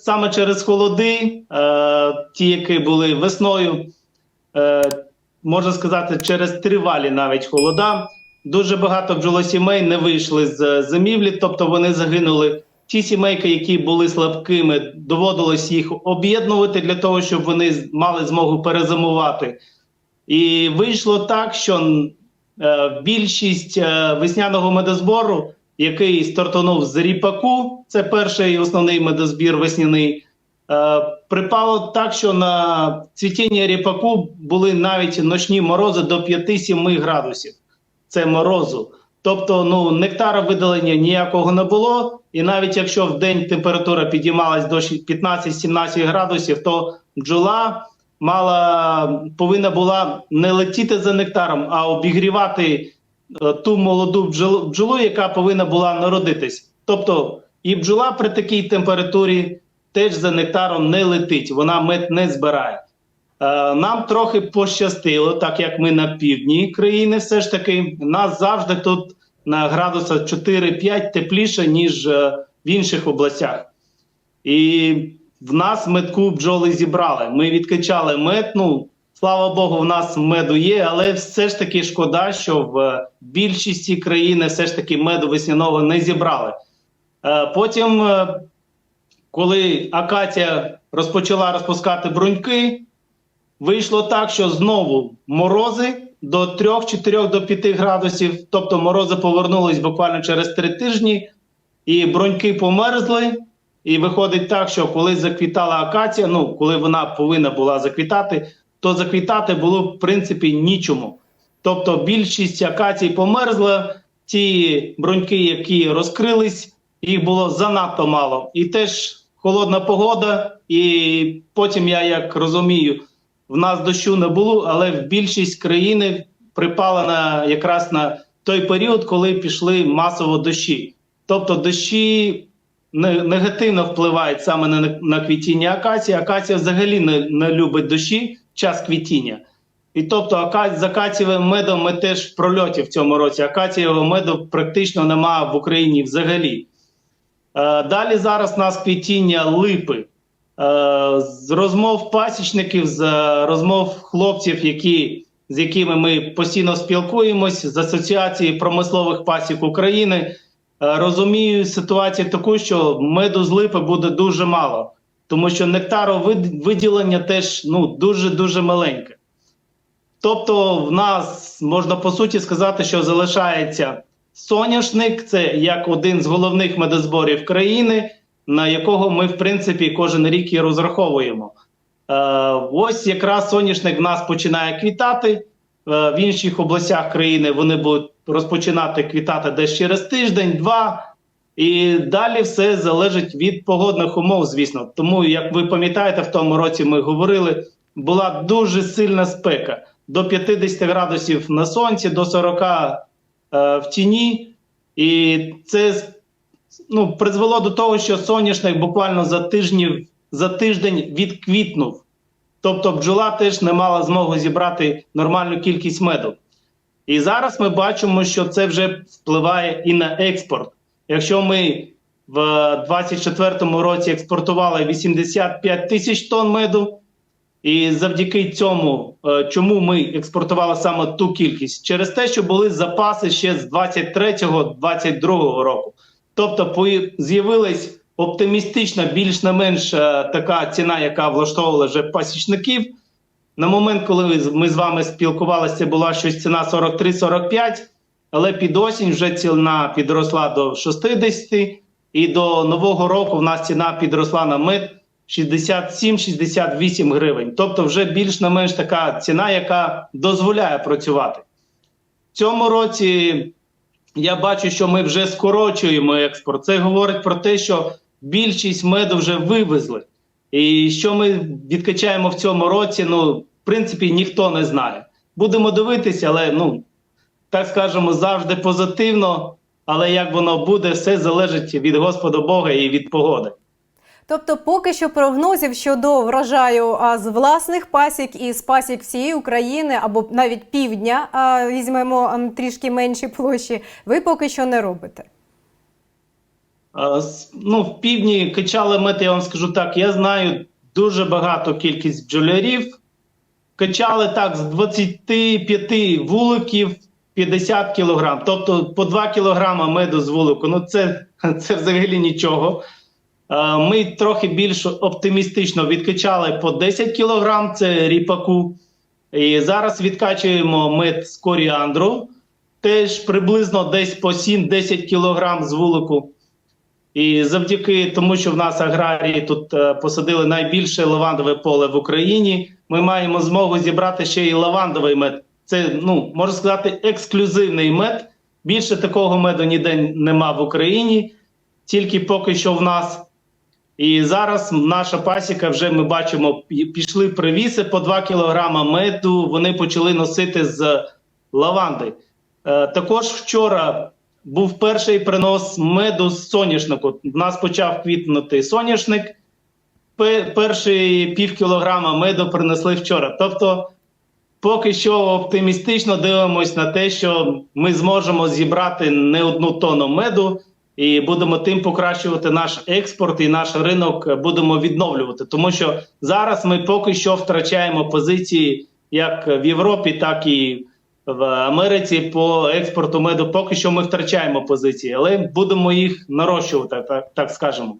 саме через холоди, е, ті, які були весною, е, можна сказати, через тривалі навіть холода. Дуже багато бджолосімей не вийшли з зимівлі, тобто вони загинули. Ті сімейки, які були слабкими, доводилось їх об'єднувати для того, щоб вони мали змогу перезимувати. І вийшло так, що е, більшість е, весняного медозбору, який стартанув з ріпаку, це перший основний медозбір весняний, е, припало так, що на цвітіння ріпаку були навіть ночні морози до 5-7 градусів. Це морозу. Тобто, ну нектара видалення ніякого не було, і навіть якщо в день температура підіймалась до 15-17 градусів, то бджола мала повинна була не летіти за нектаром, а обігрівати ту молоду бджолу, яка повинна була народитись. Тобто, і бджола при такій температурі теж за нектаром не летить, вона мед не збирає. Е, Нам трохи пощастило, так як ми на півдні країни, все ж таки, нас завжди тут на градуса 4-5 тепліше, ніж е, в інших областях. І в нас медку бджоли зібрали. Ми відкачали мед. Ну, слава Богу, в нас меду є, але все ж таки шкода, що в більшості країни все ж таки меду весняного не зібрали. Е, Потім, е, коли акація розпочала розпускати бруньки, вийшло так, що знову морози до 3, 4 до 5 градусів, тобто морози повернулись буквально через 3 тижні, і броньки померзли. І виходить так, що коли заквітала акація, ну коли вона повинна була заквітати, то заквітати було в принципі нічому. Тобто більшість акацій померзла, ті броньки, які розкрились, їх було занадто мало. І теж холодна погода, і потім я як розумію, в нас дощу не було, але в більшість країни припала на якраз на той період, коли пішли масово дощі. Тобто дощі не- негативно впливають саме на, на квітіння акації. Акація взагалі не, не любить дощі час квітіння. І тобто з акацієвим медом ми теж в прольоті в цьому році. Акацієвого меду практично немає в Україні взагалі. Е, далі зараз у нас квітіння липи. Е, з розмов пасічників, з е, розмов хлопців, які, з якими ми постійно спілкуємось, з Асоціації промислових пасік України, розумію ситуацію таку, що меду з липи буде дуже мало, тому що нектаровиділення теж ну, дуже-дуже маленьке. Тобто, в нас можна по суті сказати, що залишається соняшник, це як один з головних медозборів країни, на якого ми, в принципі, кожен рік і розраховуємо. Е, ось якраз соняшник в нас починає квітати. Е, в інших областях країни вони будуть розпочинати квітати десь через тиждень-два. І далі все залежить від погодних умов, звісно. Тому, як ви пам'ятаєте, в тому році ми говорили, була дуже сильна спека до 50 градусів на сонці, до 40 е, в тіні. І це ну, призвело до того, що соняшник буквально за тижнів, за тиждень відквітнув. Тобто бджола теж не мала змоги зібрати нормальну кількість меду. І зараз ми бачимо, що це вже впливає і на експорт. Якщо ми в 2024 році експортували 85 тисяч тонн меду, і завдяки цьому, е, чому ми експортували саме ту кількість, через те, що були запаси ще з 23-22 року. Тобто, з'явилась оптимістична, більш не менш е, така ціна, яка влаштовувала вже пасічників. На момент, коли ми з вами спілкувалися, була щось ціна 43-45, але під осінь вже ціна підросла до 60, і до нового року в нас ціна підросла на мед 67-68 гривень. Тобто, вже більш не менш така ціна, яка дозволяє працювати. В цьому році я бачу, що ми вже скорочуємо експорт. Це говорить про те, що більшість меду вже вивезли. І що ми відкачаємо в цьому році, ну, в принципі, ніхто не знає. Будемо дивитися, але ну, так скажемо, завжди позитивно. Але як воно буде, все залежить від Господа Бога і від погоди. Тобто, поки що прогнозів щодо врожаю а, з власних пасік і з пасік всієї України або навіть півдня, а, візьмемо трішки менші площі, ви поки що не робите. С- Ну, в півдні качали мед, я вам скажу так. Я знаю дуже багато кількість бджолярів. Качали так з 25 вуликів 50 кілограм. Тобто по 2 кілограма меду з вулику. Ну, це, це взагалі нічого. Е, Ми трохи більш оптимістично відкачали по 10 кілограм, це ріпаку. І зараз відкачуємо мед з коріандру, теж приблизно десь по 7-10 кілограм з вулику. І завдяки тому, що в нас аграрії тут е, посадили найбільше лавандове поле в Україні, ми маємо змогу зібрати ще й лавандовий мед. Це, ну, можна сказати, ексклюзивний мед. Більше такого меду ніде нема в Україні, тільки поки що в нас. І зараз наша пасіка вже ми бачимо, пішли привіси по 2 кілограма меду. Вони почали носити з лаванди. Е, також вчора був перший принос меду з соняшнику. В нас почав квітнути соняшник. Пе- Перші пів кілограма меду принесли вчора. Тобто, поки що оптимістично дивимося на те, що ми зможемо зібрати не одну тонну меду і будемо тим покращувати наш експорт і наш ринок будемо відновлювати. Тому що зараз ми поки що втрачаємо позиції як в Європі, так і в Америці по експорту меду. Поки що ми втрачаємо позиції, але будемо їх нарощувати, так, так скажемо.